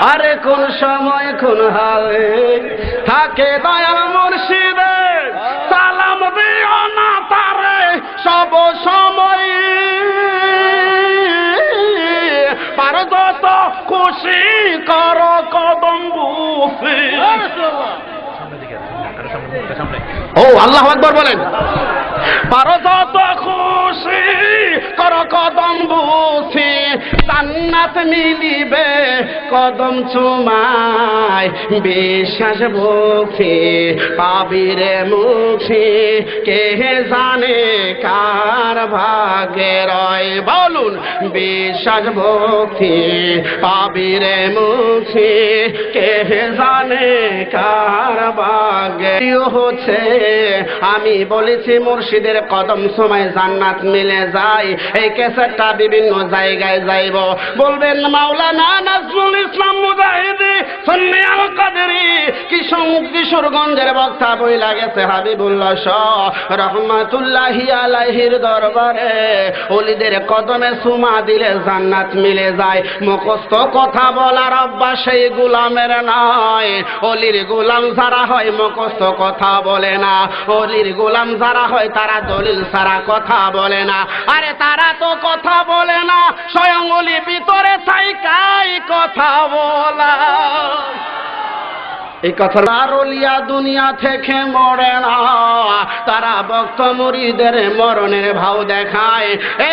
আরে কোন সময় কোন হালে থাকে দয়াল মুর্শিদে। সালাম দিও না তারে, সব সময়। পার খুশি কর কদম বুফি। ও, আল্লাহ আকবর বলেন। পারো যত খুশি কর কদম বুঝি জান্নাত মিলিবে কদম চুমায় বিশ্বাস বুঝি পাবিরে মুখি, কে জানে কার ভাগে রয়? বলুন বিশ্বাস ভক্তি পাবিরে মুখি, কে জানে কার ভাগে? হচ্ছে, আমি বলেছি মুর্শিদের কদম সময় জান্নাত মিলে যায়, এই কেসেটটা বিভিন্ন জায়গায় যাইব। বলবেন মাওলানা নাজরুল সন্নি আল কাদেরি কিশোর কিশোরগঞ্জের বক্তা বই লাগেছে হাবিবুল্লাহ শাহ। রহমাতুল্লাহি আলাইহির দরবারে ওলিদের কদমে সুমা দিলে জান্নাত মিলে যায়। মুখস্থ কথা বলার অভ্যাস সেই গুলামের নয়। অলির গুলাম যারা হয় মুখস্থ কথা বলে না। অলির গোলাম যারা হয় তারা দলিল সারা কথা বলে না। আরে তারা তো কথা বলে না, স্বয়ং অলি ভিতরে থাইকাই কথা বলা। এই কথা রলিয়া দুনিয়া থেকে মরে না। তারা ভক্ত মুড়িদের মরণের ভাও দেখায়।